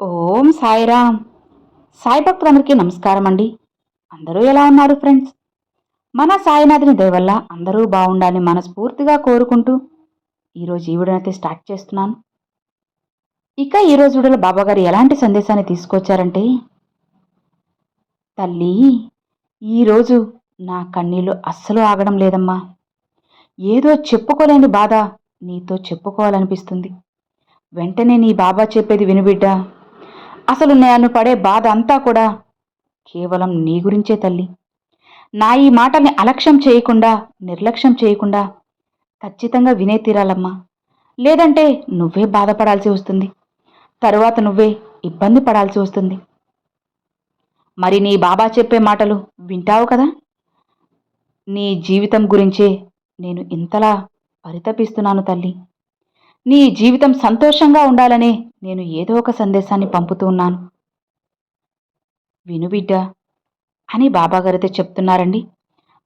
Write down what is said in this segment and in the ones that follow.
ఓం సాయిరామ్. సాయి భక్తులందరికీ నమస్కారం అండి అందరూ ఎలా ఉన్నారు ఫ్రెండ్స్? మన సాయినాథుని దయవల్ల అందరూ బాగుండాలని మనస్ఫూర్తిగా కోరుకుంటూ ఈరోజు ఈ వీడియోనైతే స్టార్ట్ చేస్తున్నాను. ఇక ఈరోజు వీడియోలో బాబాగారు ఎలాంటి సందేశాన్ని తీసుకొచ్చారంటే తల్లి ఈరోజు నా కన్నీళ్ళు అస్సలు ఆగడం లేదమ్మా. ఏదో చెప్పుకోలేని బాధ నీతో చెప్పుకోవాలనిపిస్తుంది. వెంటనే నీ బాబా చెప్పేది వినుబిడ్డా అసలు నేను పడే బాధ అంతా కూడా కేవలం నీ గురించే తల్లి. నా ఈ మాటల్ని అలక్ష్యం చేయకుండా నిర్లక్ష్యం చేయకుండా ఖచ్చితంగా వినే తీరాలమ్మా. లేదంటే నువ్వే బాధపడాల్సి వస్తుంది. తరువాత నువ్వే ఇబ్బంది పడాల్సి వస్తుంది. మరి నీ బాబా చెప్పే మాటలు వింటావు కదా? నీ జీవితం గురించే నేను ఇంతలా పరితపిస్తున్నాను తల్లి. నీ జీవితం సంతోషంగా ఉండాలనే నేను ఏదో ఒక సందేశాన్ని పంపుతున్నాను విను బిడ్డ అని బాబాగారైతే చెప్తున్నారండి.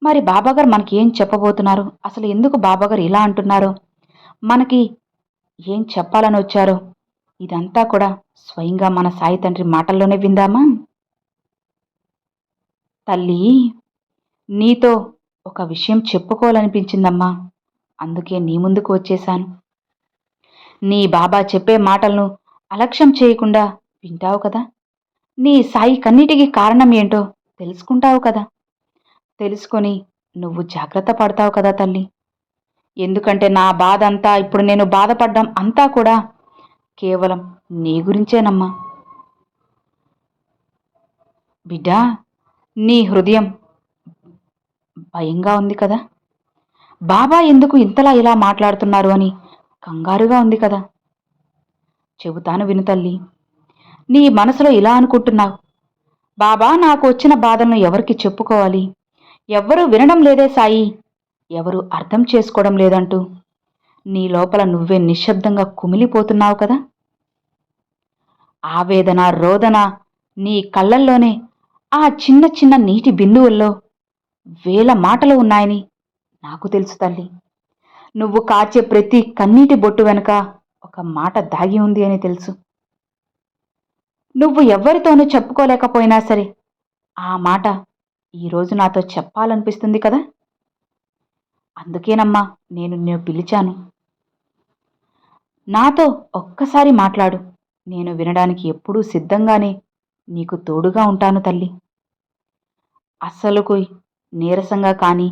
మరి బాబాగారు మనకి ఏం చెప్పబోతున్నారు? అసలు ఎందుకు బాబాగారు ఇలా అంటున్నారో? మనకి ఏం చెప్పాలని వచ్చారో? ఇదంతా కూడా స్వయంగా మన సాయి తండ్రి మాటల్లోనే విందామా? తల్లి నీతో ఒక విషయం చెప్పుకోవాలనిపించిందమ్మా. అందుకే నీ ముందుకు వచ్చేశాను. నీ బాబా చెప్పే మాటలను అలక్ష్యం చేయకుండా వింటావు కదా? నీ సాయి కన్నిటికి కారణం ఏంటో తెలుసుకుంటావు కదా? తెలుసుకొని నువ్వు జాగ్రత్త పడతావు కదా తల్లి. ఎందుకంటే నా బాధ అంతా ఇప్పుడు నేను బాధపడ్డం అంతా కూడా కేవలం నీ గురించేనమ్మా. బిడ్డా నీ హృదయం భయంగా ఉంది కదా? బాబా ఎందుకు ఇంతలా ఇలా మాట్లాడుతున్నారు అని కంగారుగా ఉంది కదా. చెబుతాను విను తల్లి. నీ మనసులో ఇలా అనుకుంటున్నావు. బాబా నాకు వచ్చిన బాధలను ఎవరికి చెప్పుకోవాలి? ఎవ్వరూ వినడం లేదే సాయి. ఎవరు అర్థం చేసుకోవడం లేదంటూ. నీ లోపల నువ్వే నిశ్శబ్దంగా కుమిలిపోతున్నావు కదా. ఆవేదన రోదన నీ కళ్ళల్లోనే ఆ చిన్న చిన్న నీటి బిందువుల్లో వేల మాటలు ఉన్నాయని నాకు తెలుసు తల్లి. నువ్వు కాచే ప్రతి కన్నీటి బొట్టు వెనుక ఒక మాట దాగి ఉంది అని తెలుసు. నువ్వు ఎవ్వరితోనూ చెప్పుకోలేకపోయినా సరే ఆ మాట ఈరోజు నాతో చెప్పాలనిపిస్తుంది కదా? అందుకేనమ్మా నేను నేను పిలిచాను. నాతో ఒక్కసారి మాట్లాడు. నేను వినడానికి ఎప్పుడూ సిద్ధంగానే నీకు తోడుగా ఉంటాను తల్లి. అస్సలుకు నీరసంగా కానీ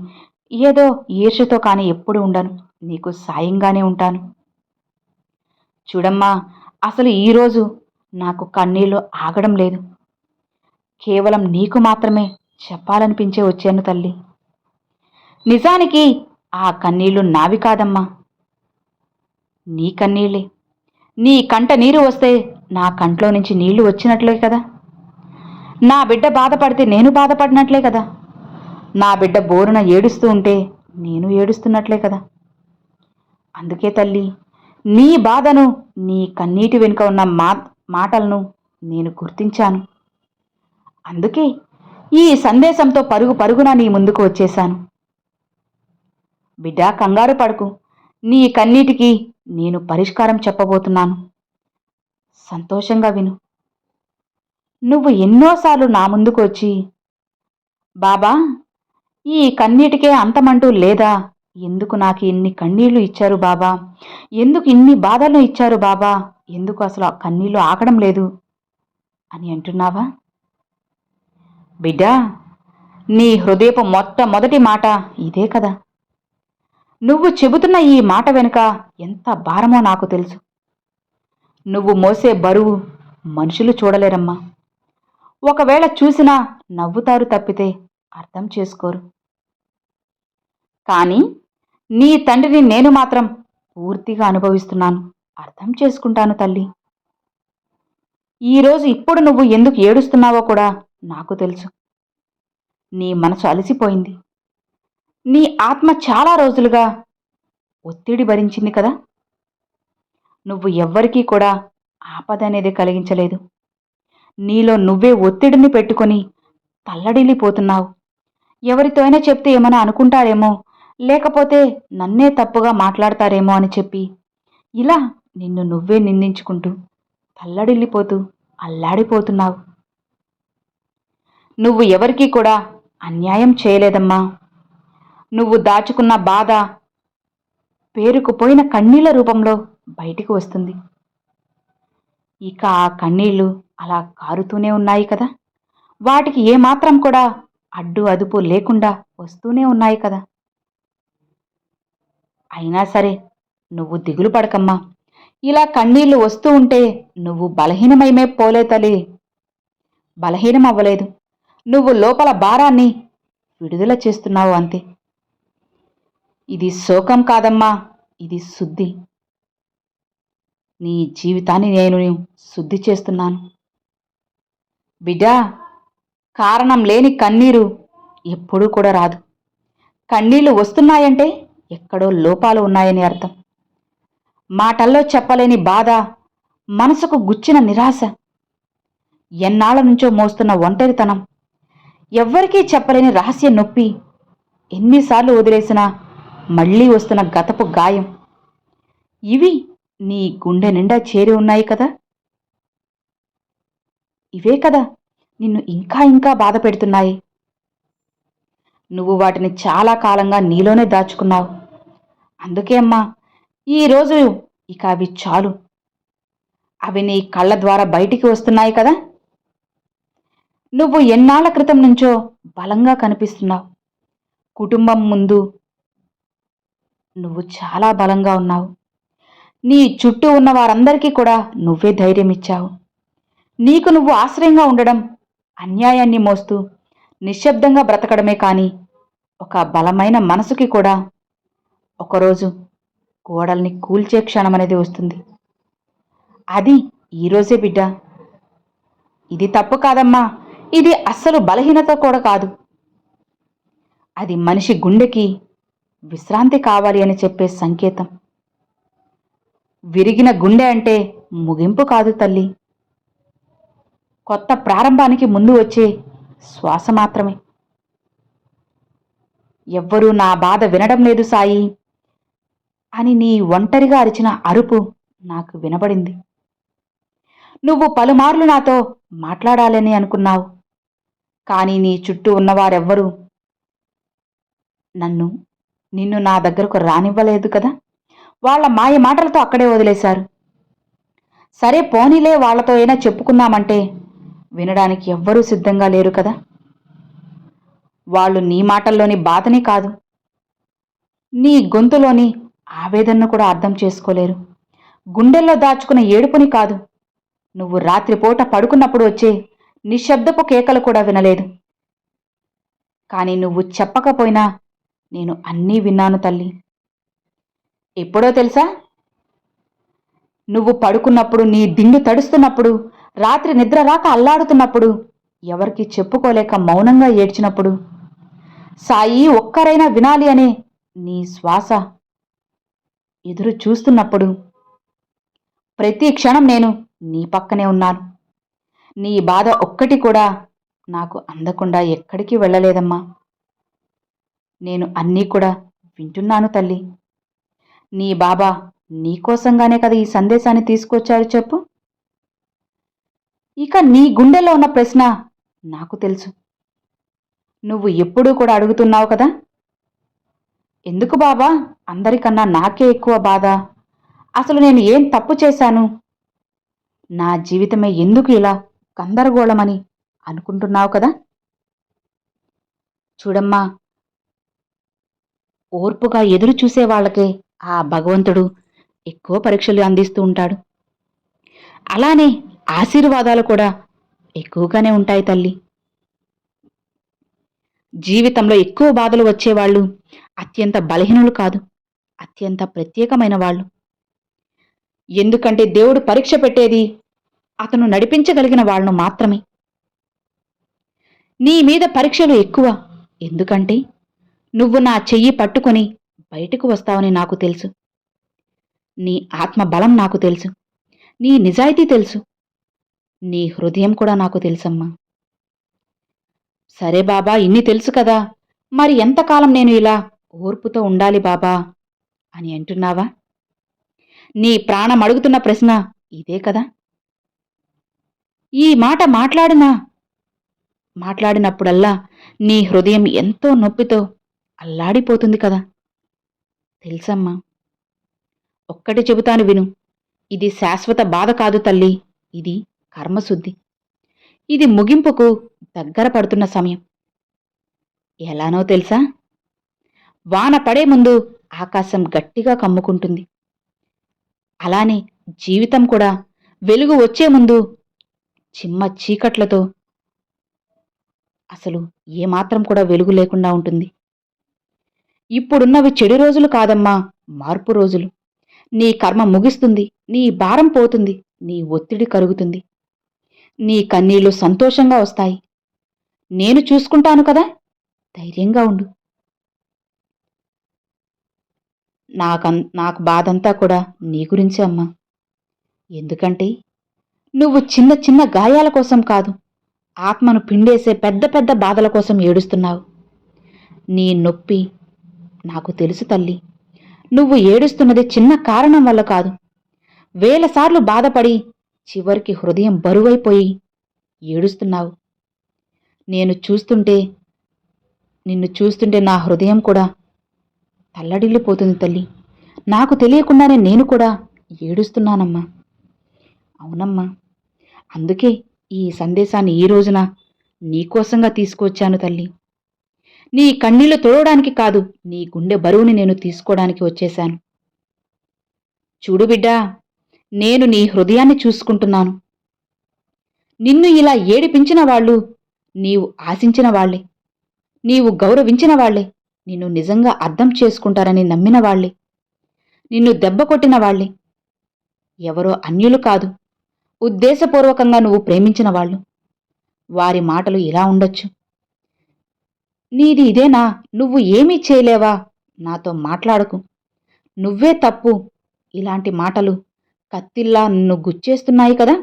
ఏదో ఈర్షతో కానీ ఎప్పుడు ఉండను. నీకు సాయంగానే ఉంటాను. చూడమ్మా అసలు ఈరోజు నాకు కన్నీళ్ళు ఆగడం లేదు. కేవలం నీకు మాత్రమే చెప్పాలనిపించే వచ్చాను తల్లి. నిజానికి ఆ కన్నీళ్ళు నావి కాదమ్మా. నీ కన్నీళ్ళే నీ కంట నీరు వస్తే నా కంట్లో నుంచి నీళ్ళు వచ్చినట్లే కదా. నా బిడ్డ బాధపడితే నేను బాధపడినట్లే కదా. నా బిడ్డ బోరున ఏడుస్తూ ఉంటే నేను ఏడుస్తున్నట్లే కదా. అందుకే తల్లి నీ బాధను నీ కన్నీటి వెనుక ఉన్న మా మాటలను నేను గుర్తించాను. అందుకే ఈ సందేశంతో పరుగు పరుగున నీ ముందుకు వచ్చేశాను. బిడ్డ కంగారు పడుకు. నీ కన్నీటికి నేను పరిష్కారం చెప్పబోతున్నాను. సంతోషంగా విను. నువ్వు ఎన్నోసార్లు నా ముందుకు వచ్చి బాబా ఈ కన్నీటికే అంతమంటూ లేదా? ఎందుకు నాకు ఇన్ని కన్నీళ్ళు ఇచ్చారు బాబా? ఎందుకు ఇన్ని బాధలు ఇచ్చారు బాబా? ఎందుకు అసలు ఆ కన్నీళ్ళు ఆగడం లేదు? అని అంటున్నావా? బిడ్డా నీ హృదయపు మొట్టమొదటి మాట ఇదే కదా. నువ్వు చెబుతున్న ఈ మాట వెనుక ఎంత భారమో నాకు తెలుసు. నువ్వు మోసే బరువు మనుషులు చూడలేరమ్మా. ఒకవేళ చూసినా నవ్వుతారు తప్పితే అర్థం చేసుకోరు. కానీ నీ తండ్రిని నేను మాత్రం పూర్తిగా అనుభవిస్తున్నాను. అర్థం చేసుకుంటాను తల్లి. ఈరోజు ఇప్పుడు నువ్వు ఎందుకు ఏడుస్తున్నావో కూడా నాకు తెలుసు. నీ మనసు అలసిపోయింది. నీ ఆత్మ చాలా రోజులుగా ఒత్తిడి భరించింది కదా. నువ్వు ఎవ్వరికీ కూడా ఆపద అనేది కలిగించలేదు. నీలో నువ్వే ఒత్తిడిని పెట్టుకొని తల్లడిల్లిపోతున్నావు. ఎవరితో అయినా చెప్తే ఏమైనా అనుకుంటారేమో లేకపోతే నన్నే తప్పుగా మాట్లాడతారేమో అని చెప్పి. ఇలా నిన్ను నువ్వే నిందించుకుంటూ తల్లడిల్లిపోతూ అల్లాడిపోతున్నావు. నువ్వు ఎవరికీ కూడా అన్యాయం చేయలేదమ్మా. నువ్వు దాచుకున్న బాధ పేరుకుపోయిన కన్నీళ్ళ రూపంలో బయటికి వస్తుంది. ఇక ఆ కన్నీళ్ళు అలా కారుతూనే ఉన్నాయి కదా. వాటికి ఏమాత్రం కూడా అడ్డు అదుపు లేకుండా వస్తూనే ఉన్నాయి కదా. అయినా సరే నువ్వు దిగులు పడకమ్మా. ఇలా కన్నీళ్ళు వస్తూ ఉంటే నువ్వు బలహీనమైమే పోలే తల్లి. బలహీనం అవ్వలేదు నువ్వు లోపల భారాన్ని విడుదల చేస్తున్నావు అంతే. ఇది శోకం కాదమ్మా ఇది శుద్ధి. నీ జీవితాన్ని నేను శుద్ధి చేస్తున్నాను. బిడ్డా కారణం లేని కన్నీరు ఎప్పుడూ కూడా రాదు. కన్నీళ్ళు వస్తున్నాయంటే ఎక్కడో లోపాలు ఉన్నాయని అర్థం. మాటల్లో చెప్పలేని బాధ మనసుకు గుచ్చిన నిరాశ. ఎన్నాళ్ళ నుంచో మోస్తున్న ఒంటరితనం. ఎవ్వరికీ చెప్పలేని రహస్య నొప్పి. ఎన్నిసార్లు వదిలేసినా మళ్ళీ వస్తున్న గతపు గాయం. ఇవి నీ గుండె నిండా చేరి ఉన్నాయి కదా? ఇవే కదా నిన్ను ఇంకా ఇంకా బాధ పెడుతున్నాయి. నువ్వు వాటిని చాలా కాలంగా నీలోనే దాచుకున్నావు. అందుకే అమ్మా ఈరోజు ఇక అవి చాలు. అవి నీ కళ్ళ ద్వారా బయటికి వస్తున్నాయి కదా? నువ్వు ఎన్నాళ్ళ క్రితం నుంచో బలంగా కనిపిస్తున్నావు. కుటుంబం ముందు నువ్వు చాలా బలంగా ఉన్నావు. నీ చుట్టూ ఉన్న వారందరికీ కూడా నువ్వే ధైర్యం ఇచ్చావు. నీకు నువ్వు ఆశ్రయంగా ఉండడం అన్యాయాన్ని మోస్తూ నిశ్శబ్దంగా బ్రతకడమే కాని ఒక బలమైన మనసుకి కూడా ఒకరోజు గోడల్ని కూల్చే క్షణం అనేది వస్తుంది. అది ఈరోజే బిడ్డ. ఇది తప్పు కాదమ్మా. ఇది అస్సలు బలహీనత కూడా కాదు. అది మనిషి గుండెకి విశ్రాంతి కావాలి అని చెప్పే సంకేతం. విరిగిన గుండె అంటే ముగింపు కాదు తల్లి. కొత్త ప్రారంభానికి ముందు వచ్చే శ్వాస మాత్రమే. ఎవ్వరూ నా బాధ వినడం లేదు సాయి. అని నీ ఒంటరిగా అరిచిన అరుపు నాకు వినబడింది. నువ్వు పలుమార్లు నాతో మాట్లాడాలని అనుకున్నావు. కానీ నీ చుట్టూ ఉన్నవారెవ్వరూ నన్ను నిన్ను నా దగ్గరకు రానివ్వలేదు కదా? వాళ్ళ మాయ మాటలతో అక్కడే వదిలేశారు. సరే పోనీలే వాళ్ళతో అయినా చెప్పుకున్నామంటే వినడానికి ఎవ్వరూ సిద్ధంగా లేరు కదా? వాళ్ళు నీ మాటల్లోని బాధనే కాదు. నీ గొంతులోని ఆవేదనను కూడా అర్థం చేసుకోలేరు. గుండెల్లో దాచుకున్న ఏడుపుని కాదు. నువ్వు రాత్రిపూట పడుకున్నప్పుడు వచ్చే నిశ్శబ్దపు కేకలు కూడా వినలేదు. కానీ నువ్వు చెప్పకపోయినా నేను అన్నీ విన్నాను తల్లి. ఎప్పుడో తెలుసా? నువ్వు పడుకున్నప్పుడు నీ దిండు తడుస్తున్నప్పుడు రాత్రి నిద్ర రాక అల్లాడుతున్నప్పుడు ఎవరికి చెప్పుకోలేక మౌనంగా ఏడ్చినప్పుడు సాయి ఒక్కరైనా వినాలి అనే నీ శ్వాస ఎదురు చూస్తున్నప్పుడు ప్రతి క్షణం నేను నీ పక్కనే ఉన్నాను. నీ బాధ ఒక్కటి కూడా నాకు అందకుండా ఎక్కడికి వెళ్ళలేదమ్మా. నేను అన్నీ కూడా వింటున్నాను తల్లి. నీ బాబా నీకోసంగానే కదా ఈ సందేశాన్ని తీసుకొచ్చారు చెప్పు. ఇక నీ గుండెలో ఉన్న ప్రశ్న నాకు తెలుసు. నువ్వు ఎప్పుడూ కూడా అడుగుతున్నావు కదా? ఎందుకు బాబా? అందరికన్నా నాకే ఎక్కువ బాధ. అసలు నేను ఏం తప్పు చేశాను? నా జీవితమే ఎందుకు ఇలా గందరగోళమని అనుకుంటున్నావు కదా? చూడమ్మా ఓర్పుగా ఎదురు చూసే వాళ్ళకే ఆ భగవంతుడు ఎక్కువ పరీక్షలు అందిస్తూ ఉంటాడు. అలానే ఆశీర్వాదాలు కూడా ఎక్కువగానే ఉంటాయి తల్లి. జీవితంలో ఎక్కువ బాధలు వచ్చేవాళ్ళు అత్యంత బలహీనులు కాదు అత్యంత ప్రత్యేకమైన వాళ్ళు. ఎందుకంటే దేవుడు పరీక్ష పెట్టేది అతను నడిపించగలిగిన వాళ్ళను మాత్రమే. నీ మీద పరీక్షలు ఎక్కువ. ఎందుకంటే నువ్వు నా చెయ్యి పట్టుకొని బయటకు వస్తావని నాకు తెలుసు. నీ ఆత్మ బలం నాకు తెలుసు. నీ నిజాయితీ తెలుసు. నీ హృదయం కూడా నాకు తెలుసమ్మా. సరే బాబా ఇన్ని తెలుసు కదా. మరి ఎంతకాలం నేను ఇలా ఓర్పుతో ఉండాలి బాబా? అని అంటున్నావా? నీ ప్రాణం అడుగుతున్న ప్రశ్న ఇదే కదా. ఈ మాట మాట్లాడినా? మాట్లాడినప్పుడల్లా నీ హృదయం ఎంతో నొప్పితో అల్లాడిపోతుంది కదా. తెలుసమ్మా. ఒక్కటి చెబుతాను విను. ఇది శాశ్వత బాధ కాదు తల్లి. ఇది కర్మశుద్ధి. ఇది ముగింపుకు దగ్గర పడుతున్న సమయం. ఎలానో తెలుసా? వాన పడే ముందు ఆకాశం గట్టిగా కమ్ముకుంటుంది. అలానే జీవితం కూడా వెలుగు వచ్చే ముందు చిమ్మ చీకట్లతో అసలు ఏమాత్రం కూడా వెలుగు లేకుండా ఉంటుంది. ఇప్పుడున్నవి చెడు రోజులు కాదమ్మా మార్పు రోజులు. నీ కర్మ ముగిస్తుంది నీ భారం పోతుంది నీ ఒత్తిడి కరుగుతుంది. నీ కన్నీళ్ళు సంతోషంగా వస్తాయి. నేను చూసుకుంటాను కదా? ధైర్యంగా ఉండు. నాకన్ నాకు బాధంతా కూడా నీ గురించే అమ్మా. ఎందుకంటే నువ్వు చిన్న చిన్న గాయాల కోసం కాదు ఆత్మను పిండేసే పెద్ద పెద్ద బాధల కోసం ఏడుస్తున్నావు. నీ నొప్పి నాకు తెలుసు తల్లి. నువ్వు ఏడుస్తున్నది చిన్న కారణం వల్ల కాదు. వేలసార్లు బాధపడి చివరికి హృదయం బరువైపోయి ఏడుస్తున్నావు. నేను చూస్తుంటే నిన్ను చూస్తుంటే నా హృదయం కూడా తల్లడిల్లిపోతుంది తల్లి. నాకు తెలియకుండానే నేను కూడా ఏడుస్తున్నానమ్మా. అవునమ్మా. అందుకే ఈ సందేశాన్ని ఈ రోజున నీకోసంగా తీసుకువచ్చాను తల్లి. నీ కన్నీళ్ళు తోడడానికి కాదు నీ గుండె బరువుని నేను తీసుకోవడానికి వచ్చేశాను. చూడు బిడ్డా నేను నీ హృదయాన్ని చూసుకుంటున్నాను. నిన్ను ఇలా ఏడిపించిన వాళ్ళు నీవు ఆశించిన వాళ్ళే నీవు గౌరవించిన వాళ్ళే నిన్ను నిజంగా అర్థం చేసుకుంటారని నమ్మిన వాళ్ళే నిన్ను దెబ్బ కొట్టిన వాళ్ళే ఎవరో అన్యులు కాదు. ఉద్దేశపూర్వకంగా నువ్వు ప్రేమించిన వాళ్ళు. వారి మాటలు ఇలా ఉండొచ్చు. నీది ఇదేనా? నువ్వు ఏమీ చేయలేవా? నాతో మాట్లాడకు. నువ్వే తప్పు. ఇలాంటి మాటలు కత్తిల్లా నిన్ను గుచ్చేస్తున్నాయి కదా?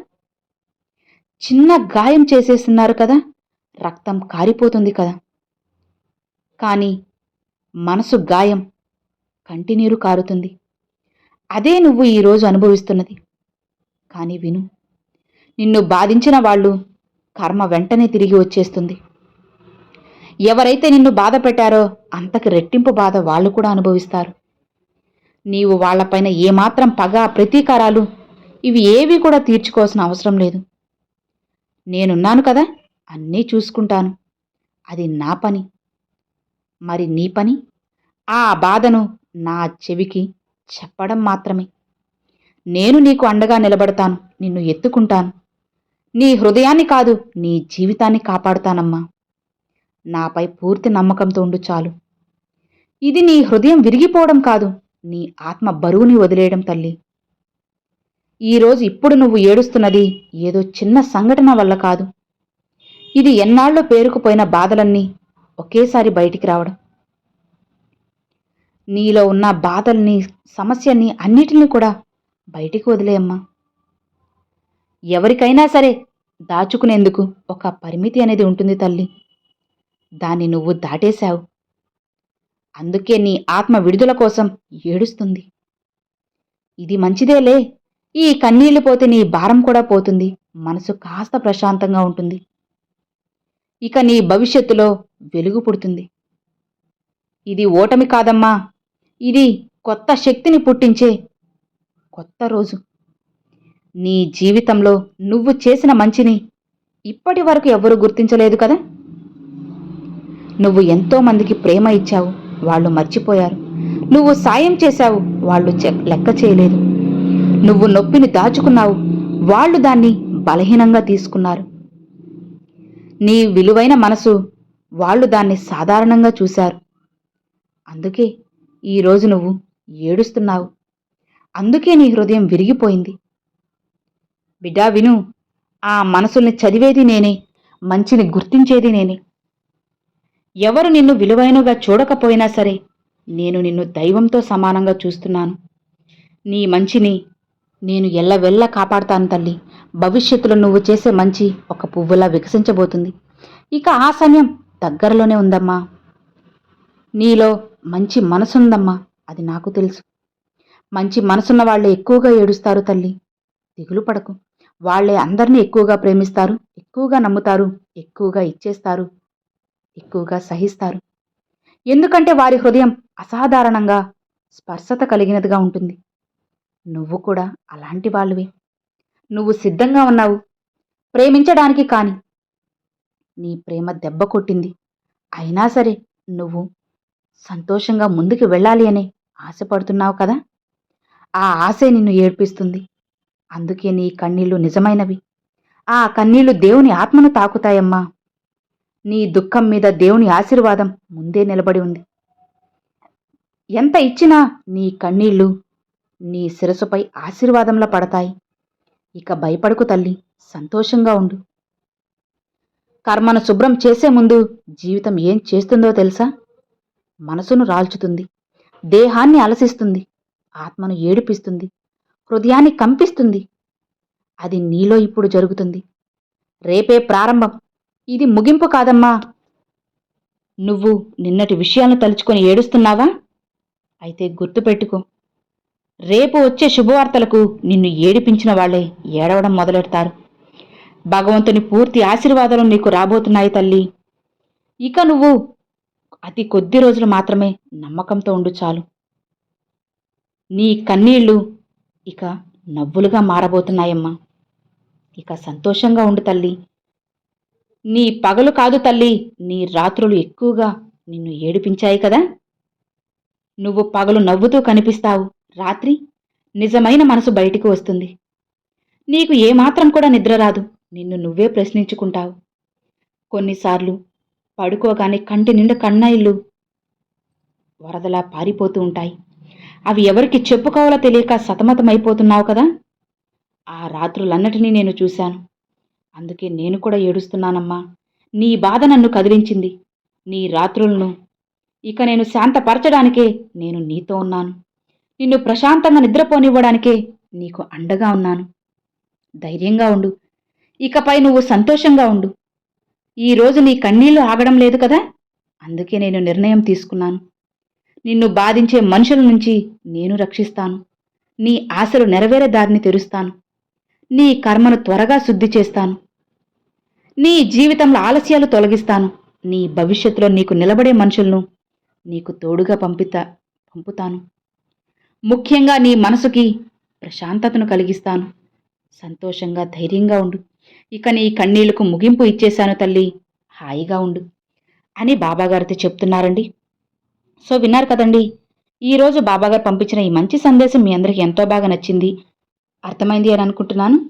చిన్న గాయం చేసేస్తున్నారు కదా? రక్తం కారిపోతుంది కదా? కానీ మనసు గాయం కంటినీరు కారుతుంది. అదే నువ్వు ఈరోజు అనుభవిస్తున్నది. కానీ విను నిన్ను బాధించిన వాళ్ళు కర్మ వెంటనే తిరిగి వచ్చేస్తుంది. ఎవరైతే నిన్ను బాధ పెట్టారో అంతకు రెట్టింపు బాధ వాళ్ళు కూడా అనుభవిస్తారు. నీవు వాళ్ళపైన ఏమాత్రం పగ ప్రతీకారాలు ఇవి ఏవి కూడా తీర్చుకోవాల్సిన అవసరం లేదు. నేనున్నాను కదా అన్నీ చూసుకుంటాను. అది నా పని. మరి నీ పని? ఆ బాధను నా చెవికి చెప్పడం మాత్రమే. నేను నీకు అండగా నిలబడతాను నిన్ను ఎత్తుకుంటాను. నీ హృదయాన్ని కాదు నీ జీవితాన్ని కాపాడుతానమ్మా. నాపై పూర్తి నమ్మకంతో ఉండు చాలు. ఇది నీ హృదయం విరిగిపోవడం కాదు నీ ఆత్మ బరువుని వదిలేయడం తల్లి. ఈరోజు ఇప్పుడు నువ్వు ఏడుస్తున్నది ఏదో చిన్న సంఘటన వల్ల కాదు. ఇది ఎన్నాళ్ళో పేరుకుపోయిన బాధలన్నీ ఒకేసారి బయటికి రావడం. నీలో ఉన్న బాధల్ని సమస్యని అన్నిటినీ కూడా బయటికి వదిలేయమ్మా ఎవరికైనా సరే దాచుకునేందుకు ఒక పరిమితి అనేది ఉంటుంది తల్లి. దాన్ని నువ్వు దాటేశావు. అందుకే నీ ఆత్మ విడుదల కోసం ఏడుస్తుంది. ఇది మంచిదేలే. ఈ కన్నీళ్ళు పోతే నీ భారం కూడా పోతుంది. మనసు కాస్త ప్రశాంతంగా ఉంటుంది. ఇక నీ భవిష్యత్తులో వెలుగు పుడుతుంది. ఇది ఓటమి కాదమ్మా. ఇది కొత్త శక్తిని పుట్టించే కొత్త రోజు. నీ జీవితంలో నువ్వు చేసిన మంచిని ఇప్పటి వరకు ఎవరూ గుర్తించలేదు కదా? నువ్వు ఎంతోమందికి ప్రేమ ఇచ్చావు. వాళ్ళు మర్చిపోయారు. నువ్వు సాయం చేశావు వాళ్ళు లెక్క చేయలేదు. నువ్వు నొప్పిని దాచుకున్నావు వాళ్ళు దాన్ని బలహీనంగా తీసుకున్నారు. నీ విలువైన మనసు వాళ్ళు దాన్ని సాధారణంగా చూశారు. అందుకే ఈరోజు నువ్వు ఏడుస్తున్నావు. అందుకే నీ హృదయం విరిగిపోయింది. బిడ్డా విను ఆ మనసుల్ని చదివేది నేనే మంచిని గుర్తించేది నేనే. ఎవరు నిన్ను విలువైనగా చూడకపోయినా సరే నేను నిన్ను దైవంతో సమానంగా చూస్తున్నాను. నీ మంచిని నేను ఎల్లవెల్ల కాపాడుతాను తల్లి. భవిష్యత్తులో నువ్వు చేసే మంచి ఒక పువ్వులా వికసించబోతుంది. ఇక ఆ సమయం దగ్గరలోనే ఉందమ్మా. నీలో మంచి మనసుందమ్మా. అది నాకు తెలుసు. మంచి మనసున్న వాళ్ళే ఎక్కువగా ఏడుస్తారు తల్లి. దిగులు పడకు. వాళ్ళే అందరినీ ఎక్కువగా ప్రేమిస్తారు ఎక్కువగా నమ్ముతారు ఎక్కువగా ఇచ్చేస్తారు. ఎక్కువగా సహిస్తారు. ఎందుకంటే వారి హృదయం అసాధారణంగా స్పర్శత కలిగినదిగా ఉంటుంది. నువ్వు కూడా అలాంటి వాళ్ళువే. నువ్వు సిద్ధంగా ఉన్నావు. ప్రేమించడానికి కాని. నీ ప్రేమ దెబ్బ కొట్టింది. అయినా సరే నువ్వు సంతోషంగా ముందుకు వెళ్ళాలి అని ఆశపడుతున్నావు కదా? ఆ ఆశే నిన్ను ఏడ్పిస్తుంది. అందుకే నీ కన్నీళ్ళు నిజమైనవి. ఆ కన్నీళ్ళు దేవుని ఆత్మను తాకుతాయమ్మా. నీ దుఃఖం మీద దేవుని ఆశీర్వాదం ముందే నిలబడి ఉంది. ఎంత ఇచ్చినా నీ కన్నీళ్ళు నీ శిరసుపై ఆశీర్వాదంలో పడతాయి. ఇక భయపడకు తల్లి సంతోషంగా ఉండు. కర్మను శుభ్రం చేసే ముందు జీవితం ఏం చేస్తుందో తెలుసా? మనసును రాల్చుతుంది. దేహాన్ని అలసిస్తుంది. ఆత్మను ఏడిపిస్తుంది. హృదయాన్ని కంపిస్తుంది. అది నీలో ఇప్పుడు జరుగుతుంది. రేపే ప్రారంభం. ఇది ముగింపు కాదమ్మా. నువ్వు నిన్నటి విషయాలను తలుచుకొని ఏడుస్తున్నావా? అయితే గుర్తుపెట్టుకో. రేపు వచ్చే శుభవార్తలకు నిన్ను ఏడిపించిన వాళ్ళే ఏడవడం మొదలెడతారు. భగవంతుని పూర్తి ఆశీర్వాదాలు నీకు రాబోతున్నాయి తల్లి. ఇక నువ్వు అతి కొద్ది రోజులు మాత్రమే నమ్మకంతో ఉండు చాలు. నీ కన్నీళ్ళు ఇక నవ్వులుగా మారబోతున్నాయమ్మా. ఇక సంతోషంగా ఉండు తల్లి. నీ పగలు కాదు తల్లి నీ రాత్రులు ఎక్కువగా నిన్ను ఏడిపించాయి కదా. నువ్వు పగలు నవ్వుతూ కనిపిస్తావు. రాత్రి నిజమైన మనసు బయటికి వస్తుంది. నీకు ఏమాత్రం కూడా నిద్ర రాదు. నిన్ను నువ్వే ప్రశ్నించుకుంటావు. కొన్నిసార్లు పడుకోగానే కంటి నిండా కన్నైళ్ళు వరదలా పారిపోతూ ఉంటాయి. అవి ఎవరికి చెప్పుకోవాలో తెలియక సతమతమైపోతున్నావు కదా. ఆ రాత్రులన్నిటినీ నేను చూశాను. అందుకే నేను కూడా ఏడుస్తున్నానమ్మా. నీ బాధ నన్ను కదిలించింది. నీ రాత్రులను ఇక నేను శాంతపరచడానికే నేను నీతో ఉన్నాను. నిన్ను ప్రశాంతంగా నిద్రపోనివ్వడానికే నీకు అండగా ఉన్నాను. ధైర్యంగా ఉండు. ఇకపై నువ్వు సంతోషంగా ఉండు. ఈరోజు నీ కన్నీళ్ళు ఆగడం లేదు కదా? అందుకే నేను నిర్ణయం తీసుకున్నాను. నిన్ను బాధించే మనుషుల నుంచి నేను రక్షిస్తాను. నీ ఆశలు నెరవేరే దారిని తెరుస్తాను. నీ కర్మను త్వరగా శుద్ధి చేస్తాను. నీ జీవితంలో ఆలస్యాలు తొలగిస్తాను. నీ భవిష్యత్తులో నీకు నిలబడే మనుషులను నీకు తోడుగా పంపితా పంపుతాను. ముఖ్యంగా నీ మనసుకి ప్రశాంతతను కలిగిస్తాను. సంతోషంగా ధైర్యంగా ఉండు. ఇక నీ కన్నీళ్ళకు ముగింపు ఇచ్చేశాను తల్లి. హాయిగా ఉండు. అని బాబాగారితో చెప్తున్నారండి. సో విన్నారు కదండి. ఈరోజు బాబాగారు పంపించిన ఈ మంచి సందేశం మీ అందరికీ ఎంతో బాగా నచ్చింది. అర్థమైంది అని అనుకుంటున్నాను.